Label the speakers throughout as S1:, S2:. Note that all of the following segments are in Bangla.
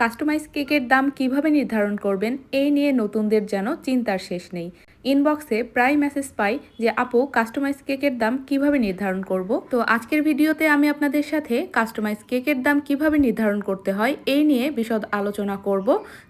S1: কাস্টমাইজ কেকের দাম কীভাবে নির্ধারণ করবেন এই নিয়ে নতুনদের যেন চিন্তার শেষ নেই। ইনবক্সে প্রায় মেসেজ পাই যে, আপু কাস্টমাইজ কেকের দাম কীভাবে নির্ধারণ করব? তো আজকের ভিডিওতে আমি আপনাদের সাথে কাস্টমাইজ কেকের দাম কীভাবে নির্ধারণ করতে হয় এই নিয়ে বিশদ আলোচনা করব।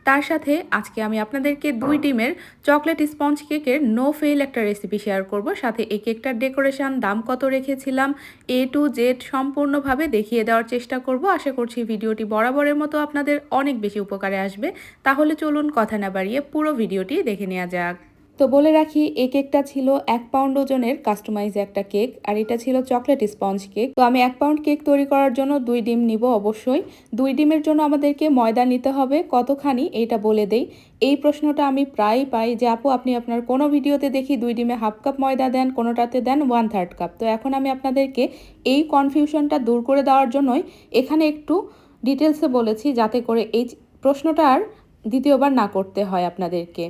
S1: তার সাথে আজকে আমি আপনাদেরকে দুই ডিমের চকলেট স্পঞ্জ কেকের নো ফেল একটা রেসিপি শেয়ার করব। সাথে এই কেকটার ডেকোরেশন দাম কত রেখেছিলাম এ টু জেড সম্পূর্ণভাবে দেখিয়ে দেওয়ার চেষ্টা করব। আশা করছি ভিডিওটি বরাবরের মতো আপনাদের অনেক বেশি উপকারে আসবে। তাহলে চলুন কথা না বাড়িয়ে পুরো ভিডিওটি দেখে নেওয়া যাক। তো বলে রাখি, এই কেকটা ছিল এক পাউন্ড ওজনের কাস্টমাইজ একটা কেক, আর এটা ছিল চকলেট স্পঞ্জ কেক। তো আমি এক পাউন্ড কেক তৈরি করার জন্য দুই ডিম নিব অবশ্যই। দুই ডিমের জন্য আমাদেরকে ময়দা নিতে হবে, কতখানি এইটা বলে দেই। এই প্রশ্নটা আমি প্রায় পাই যে, আপু, আপনি আপনার কোনো ভিডিওতে দেখি দুই ডিমে হাফ কাপ ময়দা দেন, কোনোটাতে দেন ওয়ান থার্ড কাপ তো এখন আমি আপনাদেরকে এই কনফিউশনটা দূর করে দেওয়ার জন্যই এখানে একটু ডিটেলসে বলেছি, যাতে করে এই প্রশ্নটা আর দ্বিতীয়বার না করতে হয় আপনাদেরকে।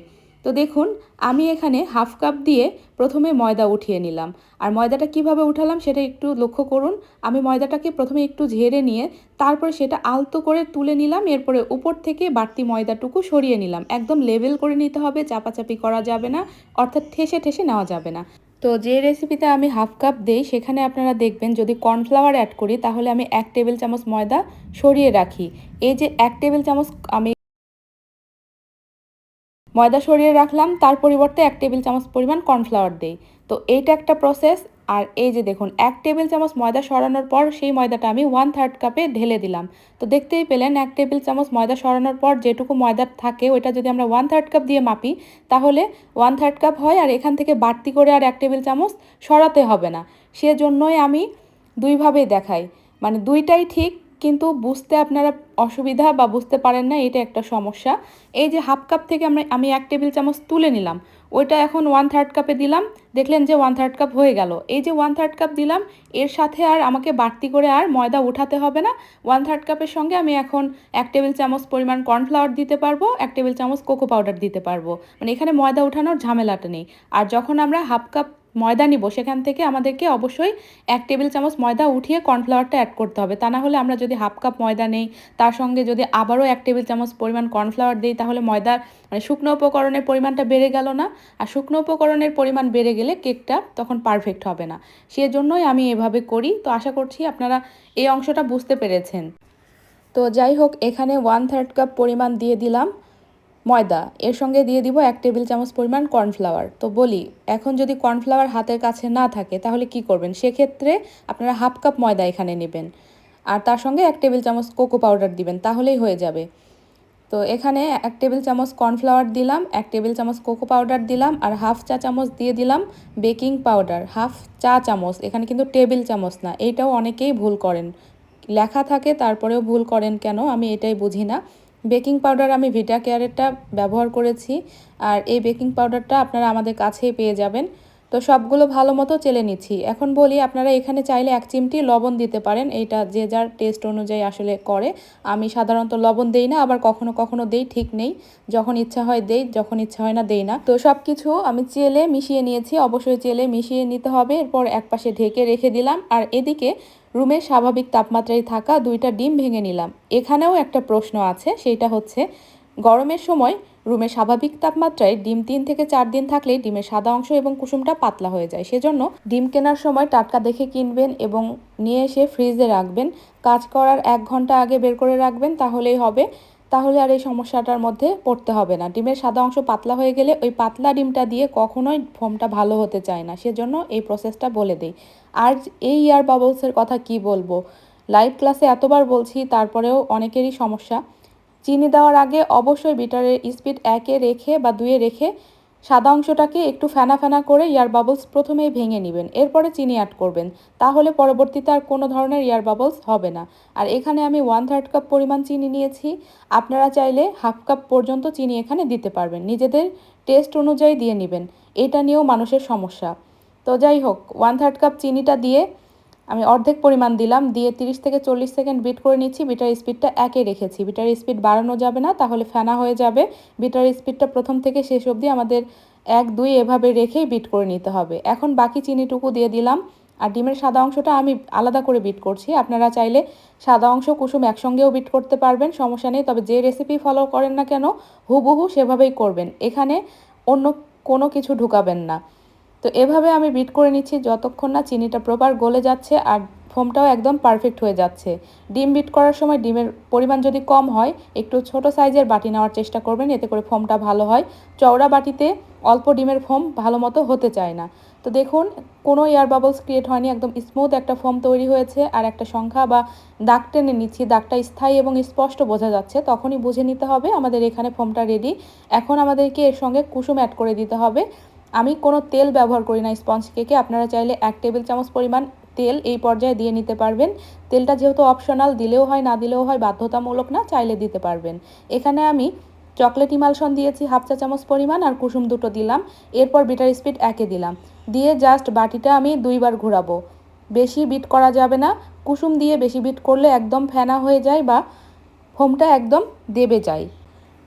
S1: তো দেখুন, আমি এখানে হাফ কাপ দিয়ে প্রথমে ময়দা উঠিয়ে নিলাম। আর ময়দাটা কীভাবে উঠালাম সেটা একটু লক্ষ্য করুন। আমি ময়দাটাকে প্রথমে একটু ঝেড়ে নিয়ে তারপরে সেটা আলতো করে তুলে নিলাম। এরপরে উপর থেকে বাড়তি ময়দাটুকু সরিয়ে নিলাম। একদম লেভেল করে নিতে হবে, চাপাচাপি করা যাবে না, অর্থাৎ ঠেসে ঠেসে নেওয়া যাবে না। তো যে রেসিপিতে আমি হাফ কাপ দেই, সেখানে আপনারা দেখবেন যদি কর্নফ্লাওয়ার অ্যাড করি, তাহলে আমি এক টেবিল চামচ ময়দা সরিয়ে রাখি। এই যে এক টেবিল চামচ আমি ময়দা সরিয়ে রাখলাম, তার পরিবর্তে এক টেবিল চামচ পরিমাণ কর্নফ্লাওয়ার দেই। তো এইটা একটা প্রসেস আর এই যে দেখুন, এক টেবিল চামচ ময়দা সরানোর পর সেই ময়দাটা আমি ওয়ান থার্ড কাপে ঢেলে দিলাম। তো দেখতেই পেলেন, এক টেবিল চামচ ময়দা সরানোর পর যেটুকু ময়দা থাকে ওইটা যদি আমরা ওয়ান থার্ড কাপ দিয়ে মাপি, তাহলে ওয়ান থার্ড কাপ হয় আর এখান থেকে বাড়তি করে আর এক টেবিল চামচ সরাতে হবে না। সেজন্যই আমি দুইভাবেই দেখাই। মানে দুইটাই ঠিক কিন্তু বুঝতে আপনারা অসুবিধা বা বুঝতে পারেন না, এটা একটা সমস্যা। এই যে হাফ কাপ থেকে আমরা, আমি এক টেবিল চামচ তুলে নিলাম। ওইটা এখন ওয়ান থার্ড কাপে দিলাম। দেখলেন যে ওয়ান থার্ড কাপ হয়ে গেল। এই যে ওয়ান থার্ড কাপ দিলাম, এর সাথে আর আমাকে বাড়তি করে আর ময়দা উঠাতে হবে না। ওয়ান থার্ড কাপের সঙ্গে আমি এখন এক টেবিল চামচ পরিমাণ কর্নফ্লাওয়ার দিতে পারব, এক টেবিল চামচ কোকো পাউডার দিতে পারব। মানে এখানে ময়দা উঠানোর ঝামেলাটা নেই। আর যখন আমরা হাফ কাপ ময়দা নিব। সেখান থেকে আমাদেরকে অবশ্যই এক টেবিল চামচ ময়দা উঠিয়ে কর্নফ্লাওয়ারটা অ্যাড করতে হবে। তা না হলে আমরা যদি হাফ কাপ ময়দা নেই, তার সঙ্গে যদি আবারও এক টেবিল চামচ পরিমাণ কর্নফ্লাওয়ার দিই, তাহলে ময়দার মানে শুকনো উপকরণের পরিমাণটা বেড়ে গেল না। আর শুকনো উপকরণের পরিমাণ বেড়ে গেলে কেকটা তখন পারফেক্ট হবে না। সেজন্যই আমি এভাবে করি। তো আশা করছি আপনারা এই অংশটা বুঝতে পেরেছেন। তো যাই হোক, এখানে ওয়ান থার্ড কাপ পরিমাণ দিয়ে দিলাম। ময়দা। এর সঙ্গে দিয়ে দিব এক টেবিল চামচ পরিমাণ কর্নফ্লাওয়ার। তো বলি, এখন যদি কর্নফ্লাওয়ার হাতের কাছে না থাকে, তাহলে কি করবেন? সেক্ষেত্রে আপনারা হাফ কাপ ময়দা এখানে নেবেন। আর তার সঙ্গে এক টেবিল চামচ কোকো পাউডার দিবেন, তাহলেই হয়ে যাবে। তো এখানে এক টেবিল চামচ কর্নফ্লাওয়ার দিলাম, এক টেবিল চামচ কোকো পাউডার দিলাম, আর হাফ চা চামচ দিয়ে দিলাম বেকিং পাউডার। হাফ চা চামচ, এখানে কিন্তু টেবিল চামচ না এইটাও অনেকেই ভুল করেন। লেখা থাকে, তারপরেও ভুল করেন কেন, আমি এটাই বুঝি না। বেকিং পাউডার আমি ভিটা কেয়ারেরটা ব্যবহার করেছি আর এই বেকিং পাউডারটা আপনারা আমাদের কাছেই পেয়ে যাবেন। তো সবগুলো ভালো মতো চেলে নিচ্ছি। এখন বলি আপনারা এখানে চাইলে এক চিমটি লবণ দিতে পারেন। এইটা যে যার টেস্ট অনুযায়ী আসলে করে। আমি সাধারণত লবণ দেই না, আবার কখনো কখনো দেই, ঠিক নেই। যখন ইচ্ছা হয় দেই, যখন ইচ্ছা হয় না দেই না। তো সব কিছু আমি চেলে মিশিয়ে নিয়েছি। অবশ্যই চেলে মিশিয়ে নিতে হবে। এরপর এক পাশে ঢেকে রেখে দিলাম। আর এদিকে রুমের স্বাভাবিক তাপমাত্রায় থাকা দুইটা ডিম ভেঙে নিলাম। এখানেও একটা প্রশ্ন আছে সেইটা হচ্ছে, গরমের সময় রুমে স্বাভাবিক তাপমাত্রায় ডিম তিন থেকে চার দিন থাকলে ডিমের সাদা অংশ এবং কুসুমটা পাতলা হয়ে যায়। সেজন্য ডিম কেনার সময় টাটকা দেখে কিনবেন এবং নিয়ে এসে ফ্রিজে রাখবেন। কাজ করার এক ঘণ্টা আগে বের করে রাখবেন, তাহলেই হবে। তাহলে আর এই সমস্যাটার মধ্যে পড়তে হবে না। ডিমের সাদা অংশ পাতলা হয়ে গেলে ওই পাতলা ডিমটা দিয়ে কখনোই ফোমটা ভালো হতে চায় না। সেজন্য এই প্রসেসটা বলে দিই। আর এই ইয়ার বাবলসের কথা কি বলব? লাইভ ক্লাসে এতবার বলছি, তারপরেও অনেকেরই সমস্যা। চিনি দেওয়ার আগে অবশ্যই বিটারের স্পিড একে রেখে বা দুয়ে রেখে সাদা অংশটাকে একটু ফেনা ফেনা করে ইয়ার বাবলস প্রথমেই ভেঙে নেবেন, এরপরে চিনি অ্যাড করবেন, তাহলে পরবর্তীতে আর কোনো ধরনের ইয়ার বাবলস হবে না। আর এখানে আমি ওয়ান থার্ড কাপ পরিমাণ চিনি নিয়েছি, আপনারা চাইলে হাফ কাপ পর্যন্ত চিনি এখানে দিতে পারবেন, নিজেদের টেস্ট অনুযায়ী দিয়ে নেবেন, এটা নিয়েও মানুষের সমস্যা। তো যাই হোক ওয়ান থার্ড কাপ চিনিটা দিয়ে আমি অর্ধেক পরিমাণ দিলাম, দিয়ে তিরিশ থেকে চল্লিশ সেকেন্ড বিট করে নিচ্ছি, বিটার স্পিডটা একে রেখেছি। বিটার স্পিড বাড়ানো যাবে না, তাহলে ফেনা হয়ে যাবে। বিটার স্পিডটা প্রথম থেকে শেষ অবধি আমাদের এক, দুই এভাবে রেখেই বিট করে নিতে হবে। এখন বাকি চিনিটুকু দিয়ে দিলাম, আর ডিমের সাদা অংশটা আমি আলাদা করে বিট করছি। আপনারা চাইলে সাদা অংশ, কুসুম একসঙ্গেও বিট করতে পারবেন, সমস্যা নেই, তবে যে রেসিপি ফলো করেন না কেন, হুবহু সেভাবেই করবেন। এখানে অন্য কোনো কিছু ঢুকাবেন না। তো এভাবে আমি বিট করে নিচ্ছি, যতক্ষণ না চিনিটা প্রপার গলে যাচ্ছে আর ফোমটাও একদম পারফেক্ট হয়ে যাচ্ছে। ডিম বিট করার সময় ডিমের পরিমাণ যদি কম হয়, একটু ছোট সাইজের বাটি নেওয়ার চেষ্টা করবেন, এতে করে ফোমটা ভালো হয়। চওড়া বাটিতে অল্প ডিমের ফোম ভালো মতো হতে চায় না। তো দেখুন, কোনো এয়ার বাবলস ক্রিয়েট হয়নি, একদম স্মুথ একটা ফোম তৈরি হয়েছে আর একটা সংখ্যা বা দাগ টেনে নিচ্ছি, দাগটা স্থায়ী এবং স্পষ্ট বোঝা যাচ্ছে। তখনই বুঝে নিতে হবে আমাদের এখানে ফোমটা রেডি এখন আমাদেরকে এর সঙ্গে কুসুম অ্যাড করে দিতে হবে। আমি কোনো তেল ব্যবহার করি না স্পঞ্জ কেকে। আপনারা চাইলে এক টেবিল চামচ পরিমাণ তেল এই পর্যায়ে দিয়ে নিতে পারবেন। তেলটা যেহেতু অপশনাল দিলেও হয়, না দিলেও হয়, বাধ্যতামূলক না, চাইলে দিতে পারবেন। এখানে আমি চকলেট ইমালশন দিয়েছি, হাফ চা চামচ পরিমাণ, আর কুসুম দুটো দিলাম। এরপর বিটার স্পিড একে দিলাম। দিয়ে জাস্ট বাটিটা আমি দুইবার ঘোরাবো। বেশি বিট করা যাবে না। কুসুম দিয়ে বেশি বিট করলে একদম ফেনা হয়ে যায় বা ফোমটা একদম দেবে যায়।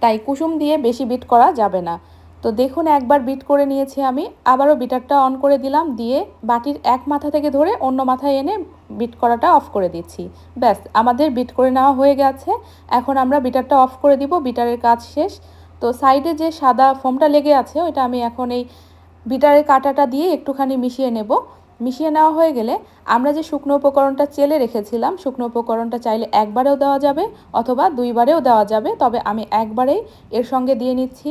S1: তাই কুসুম দিয়ে বেশি বিট করা যাবে না। তো দেখুন, একবার বিট করে নিয়েছি আমি। আবারও বিটারটা অন করে দিলাম, দিয়ে বাটির এক মাথা থেকে ধরে অন্য মাথায় এনে বিট করাটা অফ করে দিচ্ছি। ব্যাস, আমাদের বিট করে নেওয়া হয়ে গেছে। এখন আমরা বিটারটা অফ করে দিব বিটারের কাজ শেষ। তো সাইডে যে সাদা ফোমটা লেগে আছে, ওইটা আমি এখন এই বিটারের কাঁটাটা দিয়ে একটুখানি মিশিয়ে নেব। মিশিয়ে নেওয়া হয়ে গেলে আমরা যে শুকনো উপকরণটা চেলে রেখেছিলাম, শুকনো উপকরণটা চাইলে একবারেও দেওয়া যাবে অথবা দুইবারেও দেওয়া যাবে, তবে আমি একবারেই এর সঙ্গে দিয়ে নিচ্ছি।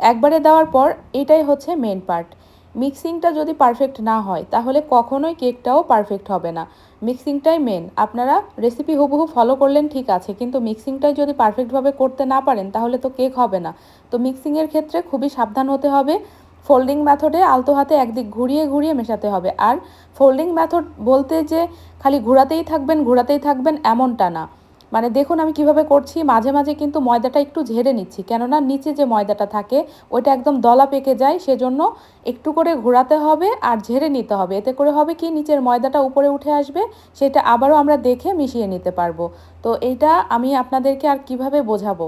S1: একবারে দেওয়ার পর এটাই হচ্ছে মেন পার্ট মিক্সিংটা যদি পারফেক্ট না হয়, তাহলে কখনোই কেকটাও পারফেক্ট হবে না। মিক্সিংটাই মেন আপনারা রেসিপি হুবহু ফলো করলেন, ঠিক আছে। কিন্তু মিক্সিংটাই যদি পারফেক্টভাবে করতে না পারেন, তাহলে তো কেক হবে না। তো মিক্সিংয়ের ক্ষেত্রে খুবই সাবধান হতে হবে। ফোল্ডিং মেথডে আলতো হাতে একদিক ঘুরিয়ে ঘুরিয়ে মেশাতে হবে। আর ফোল্ডিং মেথড বলতে যে খালি ঘোরাতেই থাকবেন ঘোরাতেই থাকবেন, এমনটা না। মানে দেখুন আমি কীভাবে করছি, মাঝে মাঝে কিন্তু ময়দাটা একটু ঝেড়ে নিচ্ছি। কেননা নিচে যে ময়দাটা থাকে, ওইটা একদম দলা পেকে যায়, সেজন্য একটু করে ঘোরাতে হবে আর ঝেড়ে নিতে হবে। এতে করে হবে কি, নিচের ময়দাটা উপরে উঠে আসবে, সেটা আবারও আমরা দেখে মিশিয়ে নিতে পারব। তো এইটা আমি আপনাদেরকে আর কীভাবে বোঝাবো?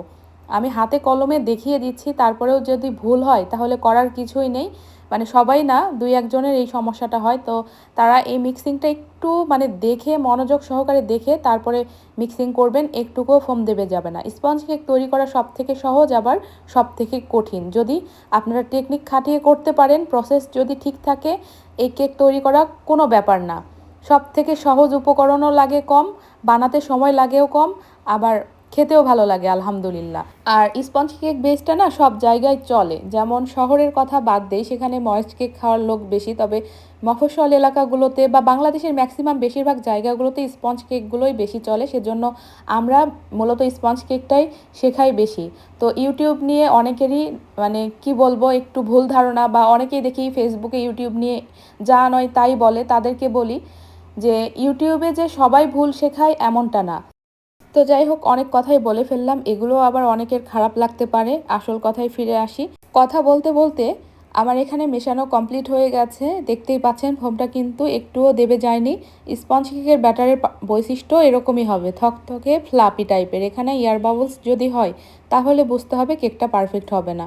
S1: আমি হাতে কলমে দেখিয়ে দিচ্ছি, তারপরেও যদি ভুল হয়, তাহলে করার কিছুই নেই। মানে সবাই না দুই একজনের এই সমস্যাটা হয়। তো তারা এই মিক্সিংটা একটু মানে দেখে, মনোযোগ সহকারে দেখে তারপরে মিক্সিং করবেন একটুকুও ফোম দেবে যাবে না। স্পঞ্জ কেক তৈরি করা সব থেকে সহজ, আবার সব থেকে কঠিন। যদি আপনারা টেকনিক খাটিয়ে করতে পারেন প্রসেস যদি ঠিক থাকে, এই কেক তৈরি করা কোনো ব্যাপার না। সব থেকে সহজ উপকরণও লাগে কম, বানাতে সময় লাগেও কম, আবার খেতেও ভালো লাগে, আলহামদুলিল্লাহ। আর স্পঞ্জ কেক বেসটা না সব জায়গায় চলে। যেমন শহরের কথা বাদ দেই, সেখানে ময়েস্ট কেক খাওয়ার লোক বেশি। তবে মফস্বল এলাকাগুলোতে বা বাংলাদেশের ম্যাক্সিমাম বেশিরভাগ জায়গাগুলোতে স্পঞ্জ কেকগুলোই বেশি চলে। সেজন্য আমরা মূলত স্পঞ্জ কেকটাই শেখাই বেশি। তো ইউটিউব নিয়ে অনেকেরই মানে কি বলব, একটু ভুল ধারণা বা অনেকেই দেখি ফেসবুকে ইউটিউব নিয়ে যা নয় তাই বলে। তাদেরকে বলি যে, ইউটিউবে যে সবাই ভুল শেখায় এমনটা না। তো যাই হোক, অনেক কথাই বলে ফেললাম। এগুলো আবার অনেকের খারাপ লাগতে পারে। আসল কথায় ফিরে আসি। কথা বলতে বলতে আমার এখানে মেশানো কমপ্লিট হয়ে গেছে। দেখতেই পাচ্ছেন ফোমটা কিন্তু একটুও দেবে যায়নি। স্পঞ্জ কেকের ব্যাটারের বৈশিষ্ট্য এরকমই হবে। থকথকে ফ্লাপি টাইপের এখানে ইয়ার বাবলস যদি হয়, তাহলে বুঝতে হবে কেকটা পারফেক্ট হবে না।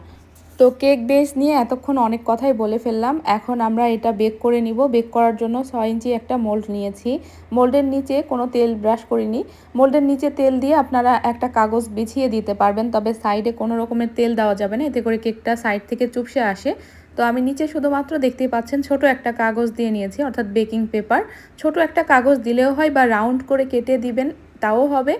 S1: তো কেক বেস নিয়ে এতক্ষণ অনেক কথাই বলে ফেললাম। এখন আমরা এটা বেক করে নিব। বেক করার জন্য ছয় ইঞ্চি একটা মোল্ড নিয়েছি। মোল্ডের নিচে কোনো তেল ব্রাশ করিনি। মোল্ডের নিচে তেল দিয়ে আপনারা একটা কাগজ বিছিয়ে দিতে পারবেন, তবে সাইডে কোনো রকমের তেল দেওয়া যাবে না। এতে করে কেকটা সাইড থেকে চুপসে আসে। তো আমি নিচে শুধুমাত্র দেখতেই পাচ্ছেন ছোট একটা কাগজ দিয়ে নিয়েছি, অর্থাৎ বেকিং পেপার ছোট একটা কাগজ দিলেও হয় বা রাউন্ড করে কেটে দিবেন, তাও হবে।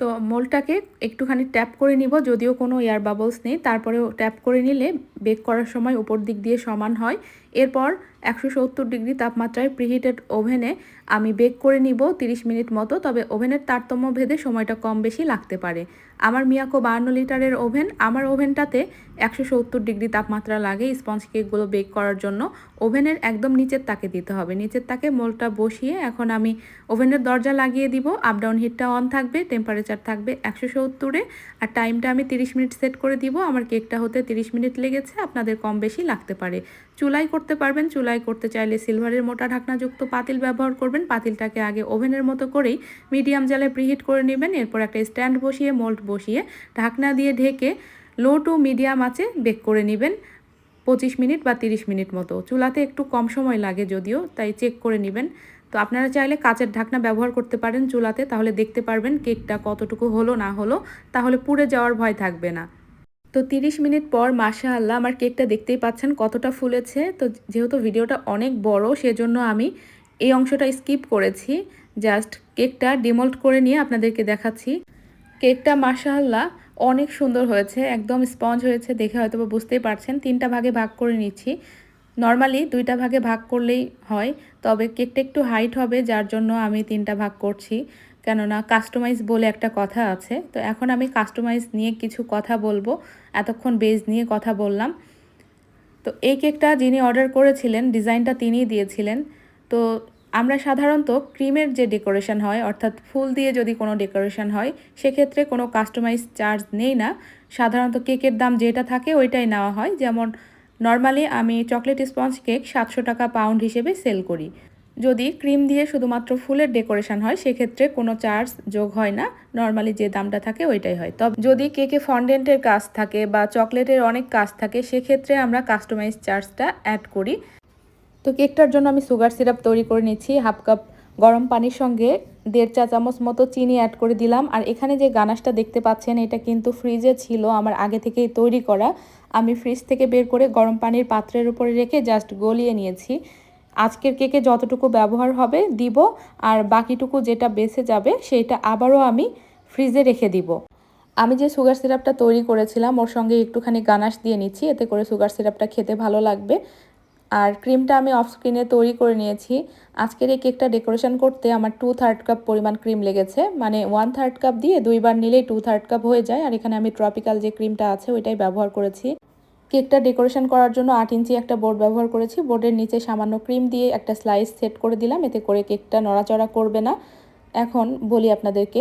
S1: তো মোলটাকে একটুখানি ট্যাপ করে নিব, যদিও কোনো এয়ার বাবলস নেই। তারপরেও ট্যাপ করে নিলে বেক করার সময় উপর দিক দিয়ে সমান হয়। এরপর একশো সত্তর ডিগ্রি তাপমাত্রায় প্রিহিটেড ওভেনে আমি বেক করে নিব 30 মিনিট মতো, তবে ওভেনের তারতম্য ভেদে সময়টা কম বেশি লাগতে পারে। আমার মিয়াকো বাহান্ন লিটারের ওভেন, আমার ওভেনটাতে একশো সত্তর ডিগ্রি তাপমাত্রা লাগে, স্পঞ্জ কেকগুলো বেক করার জন্য। ওভেনের একদম নিচের তাকে দিতে হবে। নিচের তাকে মোলটা বসিয়ে এখন আমি ওভেনের দরজা লাগিয়ে দিব। আপ ডাউন হিটটা অন থাকবে, টেম্পারেচার থাকবে একশো সত্তরে, আর টাইমটা আমি 30 মিনিট সেট করে দিব। আমার কেকটা হতে 30 মিনিট লেগেছে, আপনাদের কম বেশি লাগতে পারে। চুলাই করতে পারবেন, চুলাই করতে চাইলে সিলভারের মোটা ঢাকনাযুক্ত পাতিল ব্যবহার করবেন। পাতিলটাকে আগে ওভেনের মতো করেই মিডিয়াম জালে প্রিহিট করে নেবেন। এরপর একটা স্ট্যান্ড বসিয়ে, মোল্ড বসিয়ে ঢাকনা দিয়ে ঢেকে লো টু মিডিয়াম আছে বেক করে নেবেন। পঁচিশ মিনিট বা তিরিশ মিনিট মতো। চুলাতে একটু কম সময় লাগে যদিও, তাই চেক করে নেবেন। তো আপনারা চাইলে কাচের ঢাকনা ব্যবহার করতে পারেন চুলাতে, তাহলে দেখতে পারবেন কেকটা কতটুকু হলো, না হলো, তাহলে পুড়ে যাওয়ার ভয় থাকবে না। তো তিরিশ মিনিট পর মাসা আল্লাহ আমার কেকটা দেখতেই পাচ্ছেন কতটা ফুলেছে। তো যেহেতু ভিডিওটা অনেক বড়, সেজন্য আমি এই অংশটা স্কিপ করেছি। জাস্ট কেকটা ডিমল্ট করে নিয়ে আপনাদেরকে দেখাচ্ছি। কেকটা মাশাআল্লাহ অনেক সুন্দর হয়েছে, একদম স্পঞ্জ হয়েছে দেখে হয়তো বুঝতেই পারছেন। তিনটা ভাগে ভাগ করে নিচ্ছি। নর্মালি দুইটা ভাগে ভাগ করলেই হয়, তবে কেকটা একটু হাইট হবে, যার জন্য আমি তিনটা ভাগ করছি। কেননা কাস্টমাইজ বলে একটা কথা আছে। তো এখন আমি কাস্টমাইজ নিয়ে কিছু কথা বলব। এতক্ষণ বেজ নিয়ে কথা বললাম। তো এই কেকটা যিনি অর্ডার করেছিলেন ডিজাইনটা তিনিই দিয়েছিলেন। তো আমরা সাধারণত ক্রিমের যে ডেকোরেশন হয়, অর্থাৎ ফুল দিয়ে যদি কোনো ডেকোরেশন হয়, সেক্ষেত্রে কোনো কাস্টমাইজ চার্জ নেই না। সাধারণত কেকের দাম যেটা থাকে ওইটাই নেওয়া হয়। যেমন, নর্মালি আমি চকলেট স্পঞ্জ কেক সাতশো টাকা পাউন্ড হিসেবে সেল করি। যদি ক্রিম দিয়ে শুধুমাত্র ফুলের ডেকোরেশন হয়, সেক্ষেত্রে কোনো চার্জ যোগ হয় না। নর্মালি যে দামটা থাকে ওইটাই হয়। তবে যদি কেকে ফন্ডেন্টের কাজ থাকে বা চকলেটের অনেক কাজ থাকে, সেক্ষেত্রে আমরা কাস্টমাইজ চার্জটা অ্যাড করি। তো কেকটার জন্য আমি সুগার সিরাপ তৈরি করে নিচ্ছি, হাফ কাপ গরম পানির সঙ্গে, দেড় চা চামচ মতো চিনি অ্যাড করে দিলাম। আর এখানে যে গানাশটা দেখতে পাচ্ছেন, এটা কিন্তু ফ্রিজে ছিল আমার আগে থেকেই তৈরি করা। আমি ফ্রিজ থেকে বের করে গরম পানির পাত্রের উপরে রেখে জাস্ট গলিয়ে নিয়েছি। আজকের কেকে যতটুকু ব্যবহার হবে দিব, আর বাকিটুকু যেটা বেঁচে যাবে সেটা আবারও আমি ফ্রিজে রেখে দিব। আমি যে সুগার সিরাপটা তৈরি করেছিলাম, ওর সঙ্গে একটুখানি গানাশ দিয়ে নিচ্ছি, এতে করে সুগার সিরাপটা খেতে ভালো লাগবে। আর ক্রিমটা আমি অফ স্ক্রিনে তৈরি করে নিয়েছি। আজকের এই কেকটা ডেকোরেশন করতে আমার টু থার্ড কাপ পরিমাণ ক্রিম লেগেছে। মানে ওয়ান থার্ড কাপ দিয়ে দুইবার নিলেই টু থার্ড কাপ হয়ে যায়। আর এখানে আমি ট্রপিক্যাল যে ক্রিমটা আছে, ওইটাই ব্যবহার করেছি। কেকটা ডেকোরেশন করার জন্য আট ইঞ্চি একটা বোর্ড ব্যবহার করেছি। বোর্ডের নিচে সামান্য ক্রিম দিয়ে একটা স্লাইস সেট করে দিলাম। এতে করে কেকটা নড়াচড়া করবে না। এখন বলি আপনাদেরকে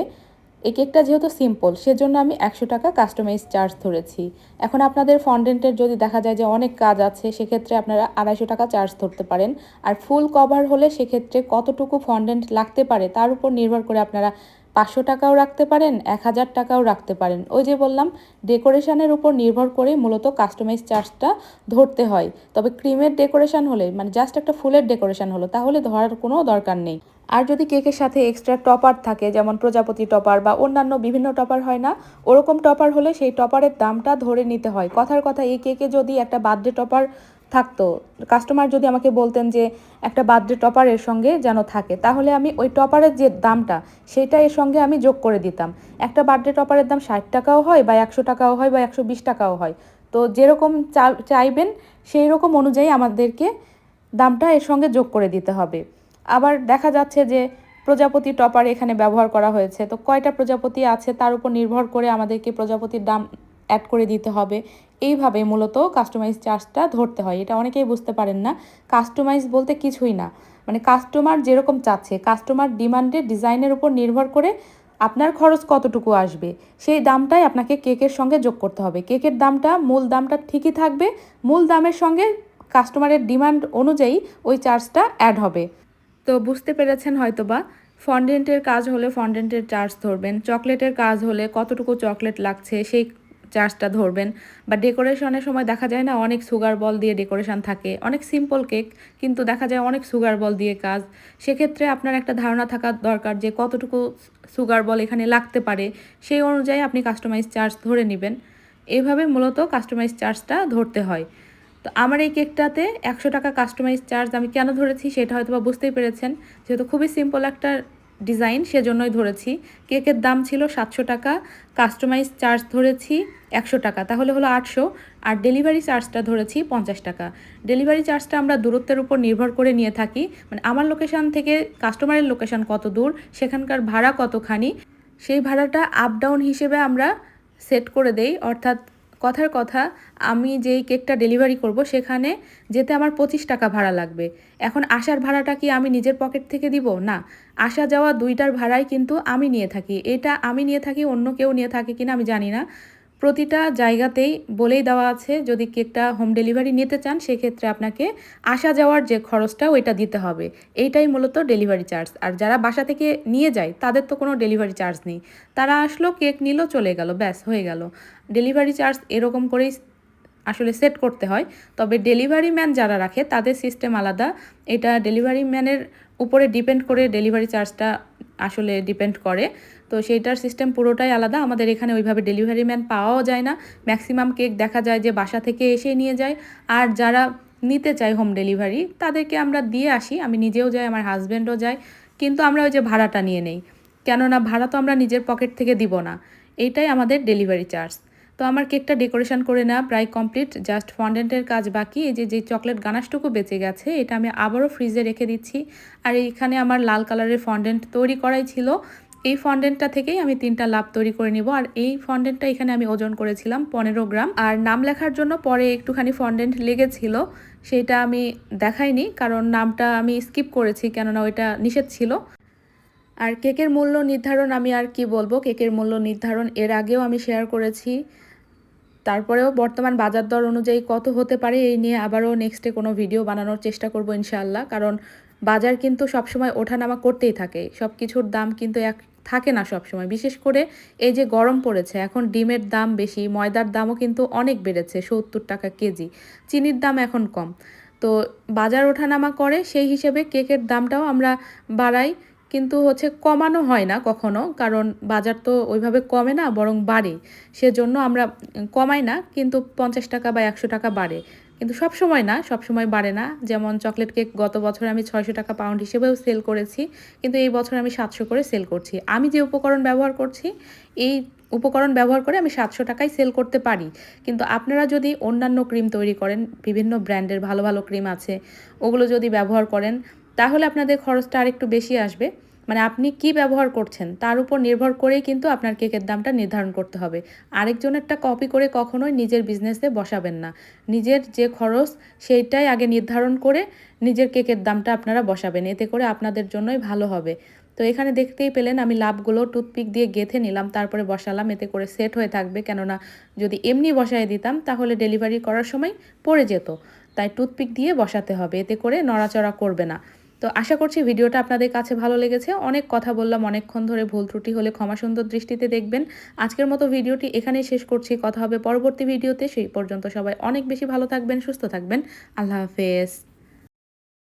S1: এই কেকটা যেহেতু সিম্পল সেজন্য আমি একশো টাকা কাস্টমাইজ চার্জ ধরেছি। এখন আপনাদের ফন্ডেন্টের যদি দেখা যায় যে অনেক কাজ আছে, সেক্ষেত্রে আপনারা আড়াইশো টাকা চার্জ ধরতে পারেন। আর ফুল কভার হলে সেক্ষেত্রে কতটুকু ফন্ডেন্ট লাগতে পারে, তার উপর নির্ভর করে আপনারা পাঁচশো টাকাও রাখতে পারেন, এক হাজার টাকাও রাখতে পারেন। ওই যে বললাম ডেকোরেশনের উপর নির্ভর করে মূলত কাস্টমাইজ চার্জটা ধরতে হয়। তবে ক্রিমের ডেকোরেশন হলে মানে জাস্ট একটা ফুলের ডেকোরেশন হলো, তাহলে ধরার কোনো দরকার নেই। আর যদি কেকের সাথে এক্সট্রা টপার থাকে, যেমন প্রজাপতি টপার বা অন্যান্য বিভিন্ন টপার হয় না, ওরকম টপার হলে সেই টপারের দামটা ধরে নিতে হয়। কথার কথা, এই কেকে যদি একটা বার্থডে টপার থাকতো কাস্টমার যদি আমাকে বলতেন যে একটা বার্থডে টপারের সঙ্গে যেন থাকে, তাহলে আমি ওই টপারের যে দামটা, সেটা এর সঙ্গে আমি যোগ করে দিতাম। একটা বার্থডে টপারের দাম ষাট টাকাও হয় বা একশো টাকাও হয় বা একশো বিশ টাকাও হয়। তো যেরকম চাইবেন সেই রকম অনুযায়ী আমাদেরকে দামটা এর সঙ্গে যোগ করে দিতে হবে। আবার দেখা যাচ্ছে যে প্রজাপতি টপার এখানে ব্যবহার করা হয়েছে। তো কয়টা প্রজাপতি আছে তার উপর নির্ভর করে আমাদেরকে প্রজাপতির দাম অ্যাড করে দিতে হবে। এইভাবে মূলত কাস্টমাইজ চার্জটা ধরতে হয়। এটা অনেকেই বুঝতে পারেন না। কাস্টমাইজ বলতে কিছুই না। মানে কাস্টমার যেরকম চাচ্ছে কাস্টমার ডিমান্ডের ডিজাইনের উপর নির্ভর করে আপনার খরচ কতটুকু আসবে, সেই দামটাই আপনাকে কেকের সঙ্গে যোগ করতে হবে। কেকের দামটা, মূল দামটা ঠিকই থাকবে। মূল দামের সঙ্গে কাস্টমারের ডিমান্ড অনুযায়ী ওই চার্জটা অ্যাড হবে। তো বুঝতে পেরেছেন হয়তোবা। ফন্ডেন্টের কাজ হলে ফন্ডেন্টের চার্জ ধরবেন। চকলেটের কাজ হলে কতটুকু চকলেট লাগছে সেই চার্জটা ধরবেন। বা ডেকোরেশনের সময় দেখা যায় না অনেক সুগার বল দিয়ে ডেকোরেশন থাকে। অনেক সিম্পল কেক, কিন্তু দেখা যায় অনেক সুগার বল দিয়ে কাজ। সেক্ষেত্রে আপনার একটা ধারণা থাকা দরকার যে কতটুকু সুগার বল এখানে লাগতে পারে। সেই অনুযায়ী আপনি কাস্টমাইজ চার্জ ধরে নেবেন। এইভাবে মূলত কাস্টমাইজ চার্জটা ধরতে হয়। তো আমার এই কেকটাতে একশো টাকা কাস্টমাইজ চার্জ আমি কেন ধরেছি সেটা হয়তো বা বুঝতেই পেরেছেন। যেহেতু খুবই সিম্পল একটা ডিজাইন সেজন্যই ধরেছি। কেকের দাম ছিল সাতশো টাকা কাস্টমাইজ চার্জ ধরেছি একশো টাকা, তাহলে হলো আটশো। আর ডেলিভারি চার্জটা ধরেছি পঞ্চাশ টাকা। ডেলিভারি চার্জটা আমরা দূরত্বের উপর নির্ভর করে নিয়ে থাকি। মানে আমার লোকেশান থেকে কাস্টমারের লোকেশান কত দূর, সেখানকার ভাড়া কতখানি, সেই ভাড়াটা আপ ডাউন হিসেবে আমরা সেট করে দেই। অর্থাৎ কথার কথা, আমি যেই কেকটা ডেলিভারি করব সেখানে যেতে আমার পঁচিশ টাকা ভাড়া লাগবে। এখন আসার ভাড়াটা কি আমি নিজের পকেট থেকে দিব? না। আসা যাওয়া দুইটার ভাড়াই কিন্তু আমি নিয়ে থাকি। এটা আমি নিয়ে থাকি, অন্য কেউ নিয়ে থাকে কিনা আমি জানি না। প্রতিটা জায়গাতেই বলেই দেওয়া আছে, যদি কেকটা হোম ডেলিভারি নিতে চান, সেক্ষেত্রে আপনাকে আসা যাওয়ার যে খরচটা, ওইটা দিতে হবে। এইটাই মূলত ডেলিভারি চার্জ আর যারা বাসা থেকে নিয়ে যায়, তাদের তো কোনো ডেলিভারি চার্জ নেই। তারা আসলো, কেক নিল, চলে গেল, ব্যাস, হয়ে গেল। ডেলিভারি চার্জ এরকম করেই আসলে সেট করতে হয়। তবে ডেলিভারি ম্যান যারা রাখে, তাদের সিস্টেম আলাদা। এটা ডেলিভারি ম্যানের উপরে ডিপেন্ড করে ডেলিভারি চার্জটা আসলে ডিপেন্ড করে। তো সেইটার সিস্টেম পুরোটাই আলাদা। আমাদের এখানে ওইভাবে ডেলিভারি ম্যান পাওয়াও যায় না। ম্যাক্সিমাম কেক দেখা যায় যে বাসা থেকে এসে নিয়ে যায়। আর যারা নিতে চাই হোম ডেলিভারি তাদেরকে আমরা দিয়ে আসি। আমি নিজেও যাই, আমার হাজব্যান্ডও যাই কিন্তু আমরা ওই যে ভাড়াটা নিয়ে নেই। কেননা ভাড়া তো আমরা নিজের পকেট থেকে দিব না। এইটাই আমাদের ডেলিভারি চার্জ তো আমার কেকটা ডেকোরেশন করে নেওয়া প্রায় কমপ্লিট জাস্ট ফন্ডেন্টের কাজ বাকি। এই যে যে চকলেট গানাশটুকু বেঁচে গেছে, এটা আমি আবারও ফ্রিজে রেখে দিচ্ছি। আর এইখানে আমার লাল কালারের ফন্ডেন্ট তৈরি করাই ছিল। এই ফন্ডেন্টটা থেকেই আমি তিনটা লাভ তৈরি করে নিব। আর এই ফন্ডেন্টটা এখানে আমি ওজন করেছিলাম পনেরো গ্রাম। আর নাম লেখার জন্য পরে একটুখানি ফন্ডেন্ট লেগেছিল, সেটা আমি দেখাইনি, কারণ নামটা আমি স্কিপ করেছি, কেননা ওইটা নিষেধ ছিল। আর কেকের মূল্য নির্ধারণ আমি আর কি বলব? কেকের মূল্য নির্ধারণ এর আগেও আমি শেয়ার করেছি। তারপরেও বর্তমান বাজার দর অনুযায়ী কত হতে পারে, এই নিয়ে আবারও নেক্সটে কোনো ভিডিও বানানোর চেষ্টা করব ইনশাআল্লাহ। কারণ বাজার কিন্তু সবসময় ওঠানামা করতেই থাকে। সব কিছুর দাম কিন্তু এক থাকে না সব সময় বিশেষ করে এই যে গরম পড়েছে, এখন ডিমের দাম বেশি, ময়দার দামও কিন্তু অনেক বেড়েছে, সত্তর টাকা কেজি। চিনির দাম এখন কম। তো বাজার ওঠানামা করে, সেই হিসেবে কেকের দামটাও আমরা বাড়াই। কিন্তু হচ্ছে কমানো হয় না কখনো, কারণ বাজার তো ওইভাবে কমে না, বরং বাড়ে। সেজন্য আমরা কমাই না, কিন্তু পঞ্চাশ টাকা বা একশো টাকা বাড়ে। কিন্তু সব সময় না, সব সময় বাড়ে না। যেমন চকলেট কেক গত বছর আমি ছয়শো টাকা পাউন্ড হিসেবেও সেল করেছি, কিন্তু এই বছর আমি সাতশো করে সেল করছি। আমি যে উপকরণ ব্যবহার করছি, এই উপকরণ ব্যবহার করে আমি সাতশো টাকায় সেল করতে পারি। কিন্তু আপনারা যদি অন্যান্য ক্রিম তৈরি করেন, বিভিন্ন ব্র্যান্ডের ভালো ভালো ক্রিম আছে, ওগুলো যদি ব্যবহার করেন তাহলে আপনাদের খরচটা আরেকটু বেশি আসবে। মানে আপনি কি ব্যবহার করছেন তার উপর নির্ভর করেই কিন্তু আপনার কেকের দামটা নির্ধারণ করতে হবে। আরেকজনেরটা কপি করে কখনোই নিজের বিজনেসে বসাবেন না। নিজের যে খরচ সেইটাই আগে নির্ধারণ করে নিজের কেকের দামটা আপনারা বসাবেন। এতে করে আপনাদের জন্যই ভালো হবে। তো এখানে দেখতেই পেলেন আমি লাভগুলো টুথপিক দিয়ে গেথে নিলাম, তারপরে বসালাম, এতে করে সেট হয়ে থাকবে। কেননা যদি এমনি বসায় দিতাম তাহলে ডেলিভারি করার সময় পড়ে যেত। তাই টুথপিক দিয়ে বসাতে হবে। এতে করে নড়াচড়া করবে না। তো আশা করছি ভিডিওটা আপনাদের কাছে ভালো লেগেছে। অনেক কথা বললাম, অনেকক্ষণ ধরে ভুল ত্রুটি হলে ক্ষমা সুন্দর দৃষ্টিতে দেখবেন। আজকের মতো ভিডিওটি এখানেই শেষ করছি। কথা হবে পরবর্তী ভিডিওতে। সেই পর্যন্ত সবাই অনেক বেশি ভালো থাকবেন, সুস্থ থাকবেন। আল্লাহ হাফেজ।